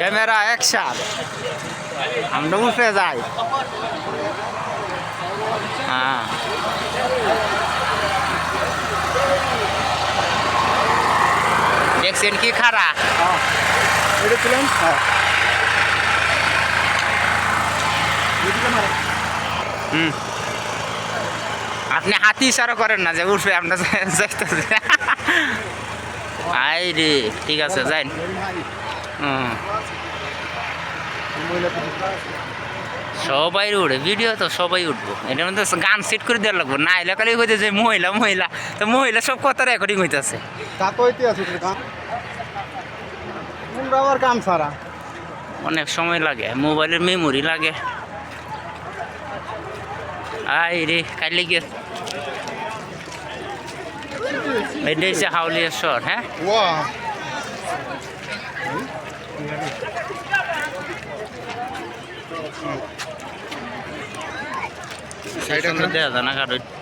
Camera action আমরা উঠে যাই। হ্যাঁ। দেখছেন কি খারা। হুম। আপনি হাতি ইশারা করেন না যে উঠবে আপনার আই রে ঠিক আছে পুলিশ। সবাই উঠে ভিডিও তো সবাই উঠবো। এটার মধ্যে গান সেট করে দেওয়া লাগবো। না এলে খালি হইতে যে মহিলা মহিলা। তো মহিলা সব কথা রেকর্ডিং হইতেছে। অনেক সময় লাগে মোবাইলের মেমোরি লাগে। আই রে কাইলে গিয়ে এটা হচ্ছে হাউলিয়া শহর হ্যাঁ? সাইডে দেওয়া যায় না কারণ